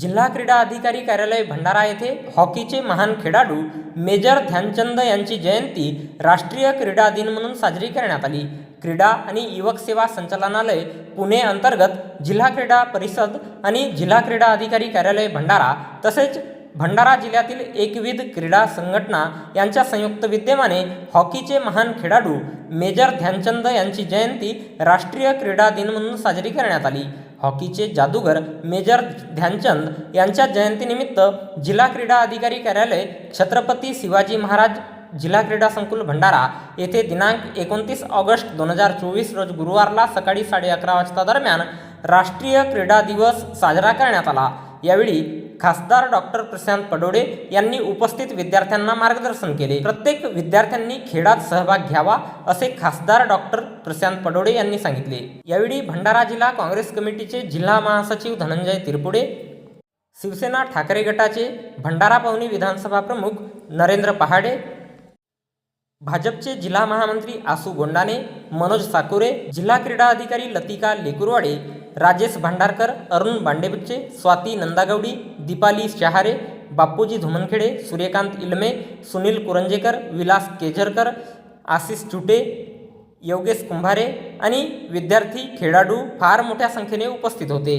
जिल्हा क्रीडा अधिकारी कार्यालय भंडारा येथे हॉकीचे महान खेळाडू मेजर ध्यानचंद यांची जयंती राष्ट्रीय क्रीडा दिन म्हणून साजरी करण्यात आली. क्रीडा आणि युवक सेवा संचालनालय पुणे अंतर्गत जिल्हा क्रीडा परिषद आणि जिल्हा क्रीडा अधिकारी कार्यालय भंडारा तसेच भंडारा जिल्ह्यातील एकविध क्रीडा संघटना यांच्या संयुक्त विद्यमाने हॉकीचे महान खेळाडू मेजर ध्यानचंद यांची जयंती राष्ट्रीय क्रीडा दिन म्हणून साजरी करण्यात आली. हॉकीचे जादूगर मेजर ध्यानचंद यांच्या जयंतीनिमित्त जिल्हा क्रीडा अधिकारी कार्यालय छत्रपती शिवाजी महाराज जिल्हा क्रीडा संकुल भंडारा येथे दिनांक एकोणतीस ऑगस्ट दोन हजार चोवीस रोज गुरुवारला सकाळी साडे अकरा वाजता दरम्यान राष्ट्रीय क्रीडा दिवस साजरा करण्यात आला. यावेळी खासदार डॉक्टर प्रशांत पडोडे यांनी उपस्थित विद्यार्थ्यांना मार्गदर्शन केले. प्रत्येक विद्यार्थ्यांनी खेळात सहभाग घ्यावा असे खासदार डॉक्टर प्रशांत पडोडे यांनी सांगितले. यावेळी भंडारा जिल्हा काँग्रेस कमिटीचे जिल्हा महासचिव धनंजय तिरपुडे शिवसेना ठाकरे गटाचे भंडारा पवनी विधानसभा प्रमुख नरेंद्र पहाडे भाजपचे जिल्हा महामंत्री आसू गोंडाने मनोज साकुरे जिल्हा क्रीडा अधिकारी लतिका लेकुरवाडे राजेश भांडारकर अरुण बांडेबच्चे स्वाती नंदागवडी दीपाली शहारे बापूजी धुमनखेडे सूर्यकांत इलमे सुनील कुरंजेकर विलास केजरकर आशिष चुटे योगेश कुंभारे आणि विद्यार्थी खेळाडू फार मोठ्या संख्येने उपस्थित होते.